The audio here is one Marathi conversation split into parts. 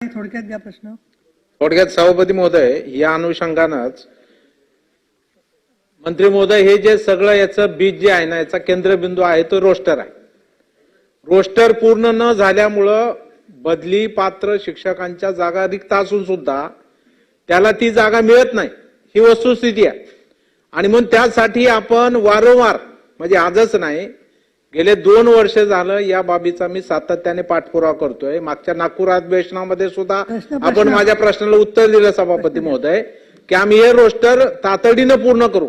थोडक्यात द्या प्रश्न. थोडक्यात सभापती महोदय या अनुषंगानंच मंत्री महोदय हे जे सगळं याचं बीज जे आहे ना याचा केंद्रबिंदू आहे तो रोस्टर आहे. रोस्टर पूर्ण न झाल्यामुळं बदली पात्र शिक्षकांच्या जागा रिक्त असून सुद्धा त्याला ती जागा मिळत नाही. ही वस्तुस्थिती आहे. आणि म्हणून त्यासाठी आपण वारंवार म्हणजे आजच नाही गेले दोन वर्ष झालं या बाबीचा मी सातत्याने पाठपुरावा करतोय. मागच्या नागपूर अधिवेशनामध्ये सुद्धा आपण. माझ्या प्रश्नाला उत्तर दिलं सभापती महोदय की आम्ही हे रोस्टर तातडीनं पूर्ण करू.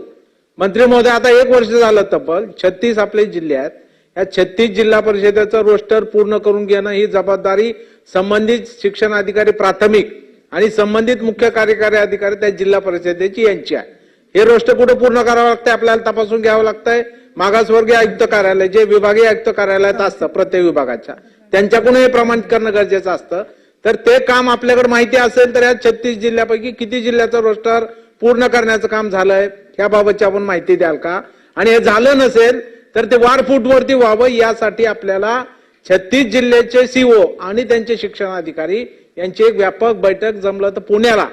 मंत्री महोदय आता एक वर्ष झालं तब्बल छत्तीस आपले जिल्हे आहेत. या छत्तीस जिल्हा परिषदेचं रोस्टर पूर्ण करून घेणं ही जबाबदारी संबंधित शिक्षण अधिकारी प्राथमिक आणि संबंधित मुख्य कार्यकारी अधिकारी त्या जिल्हा परिषदेची यांची आहे. हे रोस्टर कुठे पूर्ण करावं लागतंय? आपल्याला तपासून घ्यावं लागतंय. मागासवर्गीय आयुक्त कार्यालय जे विभागीय आयुक्त कार्यालयात असतं प्रत्येक विभागाच्या. त्यांच्याकडून हे प्रमाणित करणं गरजेचं असतं. तर ते काम आपल्याकडे माहिती असेल तर या छत्तीस जिल्ह्यापैकी किती जिल्ह्याचं रोस्टर पूर्ण करण्याचं काम झालंय याबाबतची आपण माहिती द्याल का? आणि हे झालं नसेल तर ते वारफूटवरती व्हावं यासाठी आपल्याला छत्तीस जिल्ह्याचे सीओ आणि त्यांचे शिक्षण अधिकारी यांची एक व्यापक बैठक जमलं तर पुण्याला.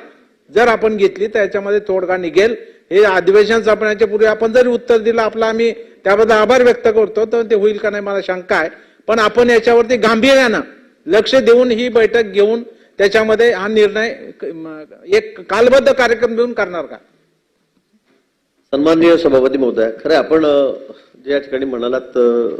जर आपण घेतली तर याच्यामध्ये तोडगा निघेल. हे अधिवेशन संपण्याच्या पूर्वी आपण जरी उत्तर दिलं आपलं आम्ही त्याबद्दल आभार व्यक्त करतो तर ते होईल का नाही मला शंका आहे. पण आपण याच्यावरती गांभीर्यानं लक्ष देऊन ही बैठक घेऊन त्याच्यामध्ये हा निर्णय एक कालबद्ध कार्यक्रम देऊन करणार का? सन्माननीय सभापती महोदय खरं आपण जे या ठिकाणी म्हणालात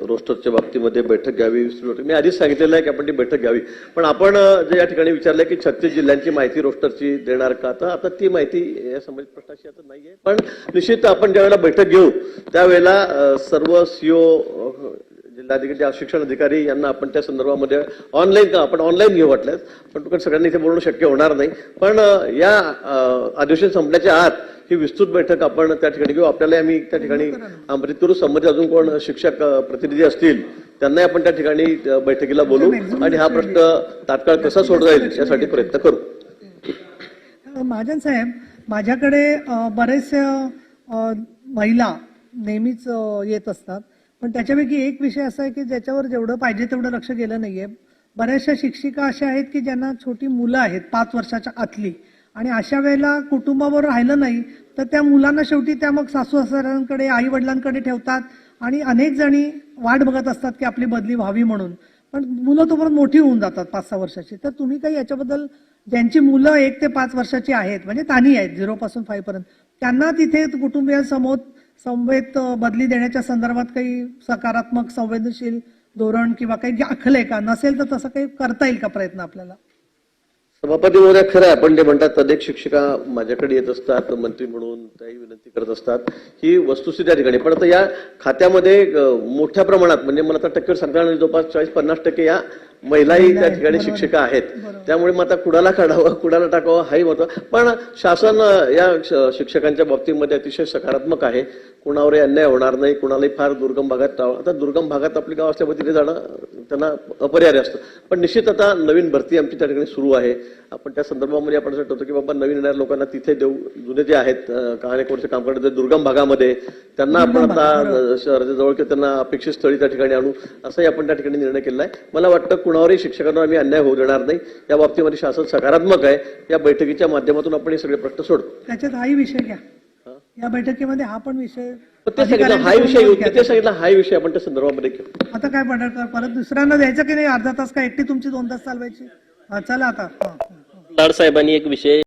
रोस्टरच्या बाबतीमध्ये बैठक घ्यावी मी आधीच सांगितलेलं आहे की आपण ती बैठक घ्यावी. पण आपण जे या ठिकाणी विचारलंय की छत्तीस जिल्ह्यांची माहिती रोस्टरची देणार का तर आता ती माहिती या संबंधित प्रश्नाशी आता नाहीये. पण निश्चित आपण ज्यावेळेला बैठक घेऊ त्यावेळेला सर्व सीओ जिल्हाधिकारी शिक्षण अधिकारी यांना आपण त्या संदर्भामध्ये ऑनलाईन का आपण ऑनलाईन घेऊ वाटल्यास पण तुला सगळ्यांनी इथे बोलणं शक्य होणार नाही. पण या अधिवेशन संपण्याच्या आत ही विस्तृत बैठक आपण त्या ठिकाणी घेऊ. आपल्याला आम्ही त्या ठिकाणी अमृतूर संबंधित अजून कोण शिक्षक प्रतिनिधी असतील त्यांनाही आपण त्या ठिकाणी बैठकीला बोलू आणि हा प्रश्न तात्काळ कसा सोडता येईल यासाठी प्रयत्न करू. महाजन साहेब माझ्याकडे बरेचसे अ, महिला नेहमीच येत असतात. पण त्याच्यापैकी एक विषय असा आहे की ज्याच्यावर जेवढं पाहिजे तेवढं लक्ष गेलं नाहीये. बऱ्याचशा शिक्षिका अशा आहेत की ज्यांना छोटी मुलं आहेत पाच वर्षाच्या आतली. आणि अशा वेळेला कुटुंबावर राहिलं नाही तर त्या मुलांना शेवटी त्या मग सासू सासऱ्यांकडे आई वडिलांकडे ठेवतात आणि अनेक जणी वाट बघत असतात की आपली बदली व्हावी म्हणून. पण मुलं तोपर्यंत मोठी होऊन जातात पाच सहा वर्षाची. तर तुम्ही काही याच्याबद्दल ज्यांची मुलं एक ते पाच वर्षाची आहेत म्हणजे तानी आहेत झिरो पासून पर्यंत त्यांना तिथे कुटुंबियांसमोर संवेद बदली देण्याच्या संदर्भात काही सकारात्मक संवेदनशील धोरण किंवा काही दाखलंय का? नसेल तर तसं काही करता येईल का प्रयत्न आपल्याला? सभापती महोदय खरं आहे आपण जे म्हणतात अनेक शिक्षिका माझ्याकडे येत असतात मंत्री म्हणून त्याही विनंती करत असतात. ही वस्तुस्थिती त्या ठिकाणी. पण आता या खात्यामध्ये मोठ्या प्रमाणात म्हणजे मला आता टक्केवर सांगता येणार जवळपास चाळीस पन्नास टक्के या महिलाही त्या ठिकाणी शिक्षिका आहेत. त्यामुळे मग आता कुणाला काढावं कुणाला टाकावं हाही महत्त्व पण शासन या शिक्षकांच्या बाबतीमध्ये अतिशय सकारात्मक आहे. कुणावरही अन्याय होणार नाही कुणालाही फार दुर्गम भागात आता दुर्गम भागात आपले गाव असल्यामुळे तिथे जाणं त्यांना अपरिहार्य असतं. पण निश्चित आता नवीन भरती आमची त्या ठिकाणी सुरू आहे. आपण त्या संदर्भामध्ये आपण असं ठरवतो की बाबा नवीन येणाऱ्या लोकांना तिथे देऊ जुने जे आहेत अनेक वर्ष काम करत दुर्गम भागामध्ये त्यांना आपण आता शहराच्या जवळ किंवा त्यांना अपेक्षित स्थळी त्या ठिकाणी आणू. असंही आपण त्या ठिकाणी निर्णय केला आहे मला वाटतं कुणावरही शिक्षकांना आम्ही अन्याय होऊ देणार नाही. या बाबतीमध्ये शासन सकारात्मक आहे. या बैठकीच्या माध्यमातून आपण हे सगळे प्रश्न सोडतो. त्याच्यात हाही विषय घ्या. या बैठकीमध्ये हा पण विषय पण ते सांगितलं हाही विषय येऊ ते सांगितलं हाही विषय आपण त्या संदर्भामध्ये घेऊ आता काय पडणार परत दुसऱ्यांना द्यायचं की नाही? अर्धा तास का एकटी तुमची दोन तास चालवायची? हा, चला आता. हा, हा. लाड साहेबांनी एक विषय